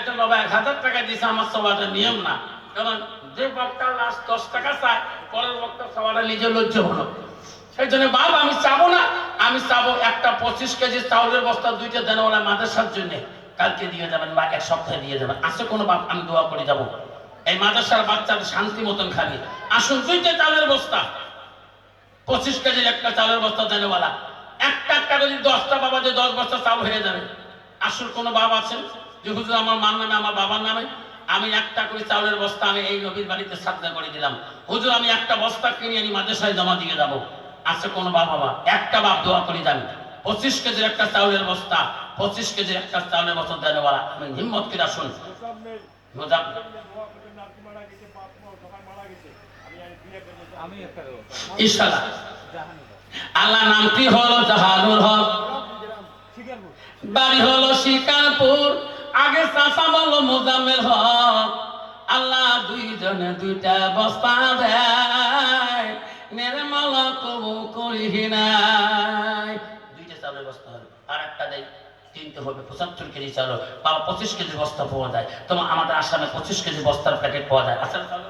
একজন বাবা এক হাজার টাকা দিয়েছে আমার সবাটা নিয়ম না। কারণ যে বক্তা লাস্ট দশ টাকা চায়, পরের বক্তা সবাটা নিজে লজ্জ হলো। সেই জন্য বাবা আমি চাবো না। আমি চাবো একটা পঁচিশ কেজি চাউলের বস্তা, দুইটা দেনওয়ালা মাদ্রাসার জন্য। কালকে দিয়ে যাবেন বা এক সপ্তাহে দিয়ে যাবেন। আসে কোনো বাপ, আমি দোয়া করে যাব। এই মাদ্রাসার বাচ্চাদের শান্তি মতন খাবি। আসুন, দুইটা চাউলের বস্তা। পঁচিশ কেজির একটা চাউলের বস্তা দেনওয়ালা। একটা একটা যদি দশটা বাবা যে দশ বস্তা চাউল হয়ে যাবে। আসল কোনো বাবা আছেন? যে হুজুর আমার মার নামে আমার বাবার নামে আমি একটা করে চাউলের বস্তা আমি এই নবীর বাড়িতে সাজদা করে দিলাম। হুজুর আমি একটা বস্তা কিনে আনি মাদ্রাসায় জমা দিয়ে যাব। আছে কোনো বাবা? একটা বাপ দোয়া করে যান। পঁচিশ কেজির একটা চাউলের বস্তা পঁচিশ কেজির একটা চাউলের বস্তা আমি হিম্মত আসুন। মোজাব আমি দেবো ইনশাআল্লাহ। জাহানি আল্লাহ নামটি হলো? জাহানুর হক। বাড়ি হলো শিকারপুর। আগে চাষা বলো মোজাম্মেল হক। আল্লাহ দুইজনে দুইটা বস্তা দেয়। নির্মল কবু করি নাই। দুইটা চালের বস্তা হবে আর একটা দেয় কিনতে হবে, পঁচাত্তর কেজি চাউল বাবা, পঁচিশ কেজি বস্তা পাওয়া যায়। তোমার আমাদের আসামে পঁচিশ কেজি বস্তার প্যাকেট পাওয়া যায়। আসাম চাউলের বস্তা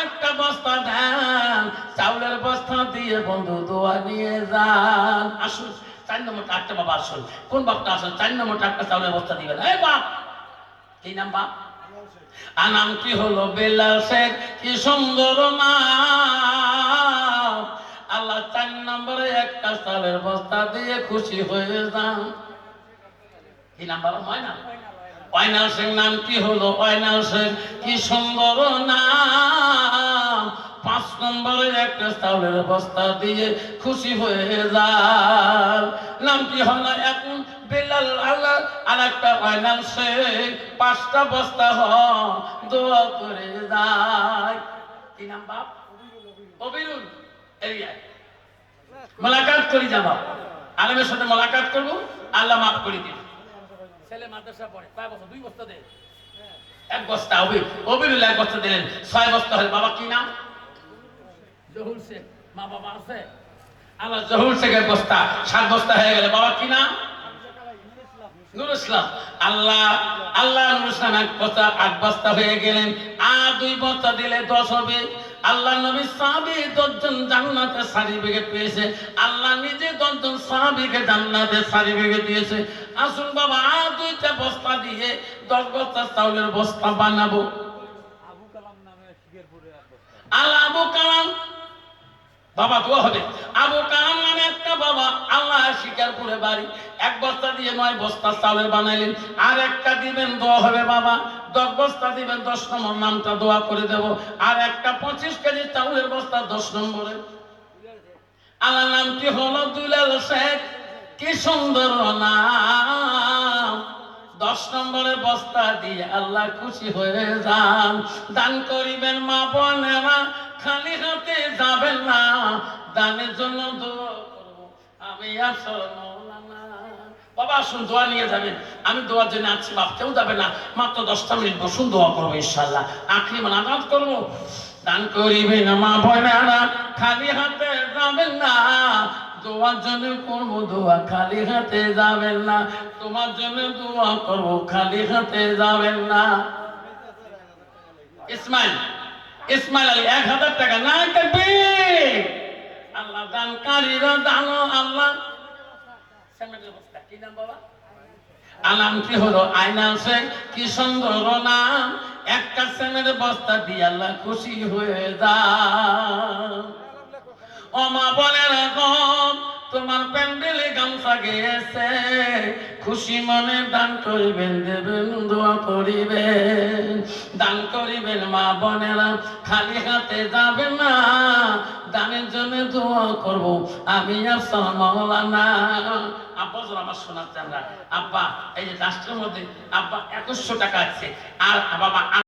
আরেকটা বস্তা দেন, চাউলের বস্তা দিয়ে বন্ধু দোয়া নিয়ে যান। আসুন, চার নম্বরটা একটা বাবা আসুন। কোন বাপটা আসুন? চার নম্বরটা একটা চাউলের বস্তা দিবেন। এই বাপ! কি নাম বাপ? আনাম কি হলো? বেলাল শেখ। কি সুন্দর নাম আল্লাহ চার নম্বরে একটা চালের বস্তা দিয়ে খুশি হয়ে যান। কি নাম বাবা? ময়না অয়নাল সিং নাম কি হলো? অয়নাল সিং কি সুন্দর নাম। নম্বরে একটা চাউলের বস্তা দিয়ে খুশি হয়ে যান। নাম কি হলো এখন বেলাল আল্লাহ আর একটা সিং, পাঁচটা বস্তা করে যায়। কি নাম বাপ? অবিরুল। মোলাকাত করি আলমের সাথে মোলাকাত করব, আল্লাহ মাফ করে দিন। ছেলে মাদ্রাসা পড়ে, কয় বছর? দুই বছর দেয়। এক বস্তা অবির অবিরুল এক বস্তা দিলেন। ছয় বস্তা হয় বাবা কি নাম? শেখ মা বাবা আছে? আল্লাহ জহুর শেখের বস্তা সাত বস্তা হয়ে গেলে। বাবা কি নাম? নুর ইসলাম। আল্লাহ আল্লাহ নুর ইসলাম এক বস্তা আট বস্তা হয়ে গেলেন। আর দুই বস্তা দিলে দশ হবে। আল্লাহ নবী সাহাবী দশজন জান্নাতে সার্টিফিকেট পেয়েছে। আল্লাহ নিজে দশজন সাহাবীকে জান্নাতে সার্টিফিকেট দিয়েছে। আসুন বাবা আর দুইটা বস্তা দিয়ে দশ বস্তা চাউলের বস্তা বানাবো। আল্লাহ আবু কালাম বাবা, দোয়া হবে। আবু কালাম নামে একটা বাবা, আল্লাহ শিকারপুরে বাড়ি। এক বস্তা দিয়ে নয় বস্তা চাউলের বানাইলেন। আর একটা দিবেন, দোয়া হবে বাবা। দশ বস্তা দিবেন, দশ নম্বর নামটা দোয়া করে দেব। আর একটা পঁচিশ কেজি চাউলের বস্তা দশ নম্বরে। আল্লাহ নামটি হলো দুলাল শেখ। কি সুন্দর নাম। দশ নম্বরে বস্তা দিয়ে আল্লাহ খুশি হয়ে যান। দান করিবেন মা বোনেরা খালি হাতে যাবেন না। দানের জন্য আমি আসল বাবা, আসুন, দোয়া নিয়ে যাবেন। আমি দোয়ার জন্য আছি কেউ যাবে না। মাত্র দশটা মিনিট বসুন, দোয়া করব ইনশাল্লাহ আখরি মানাজাত করব। দান করিবেন মা বোনেরা, খালি হাতে যাবেন না। তোমার জন্য করব দোয়া খালি হাতে যাবেন না। তোমার জন্য দোয়া করব খালি হাতে যাবেন না। ইসমাইল ইসমাইল আলী এক হাজার টাকা না কাটবে আল্লাহ দানকারীরা দানো আল্লাহ। বস্তা, কি হলো? আয়নাল শেখ কি সুন্দর নাম। একটা সেমের বস্তা দিয়ে আল্লাহ খুশি হয়ে যান অমা বলে রকম তোমার প্যান্ডেলে গামছা গেছে খুশি মনে দান করিবেন, দেবেন, দোয়া করিবেন। দান করিবেন মা বোনেরা, খালি হাতে যাবে না, দানের জন্য দোয়া করব। আমি আসল মৌলানা আব্বা, জোর আমার শোনাচ্ছেন না আব্বা, এই যে রাষ্ট্রের মধ্যে, আব্বা, একুশশো টাকা আছে। আর বাবা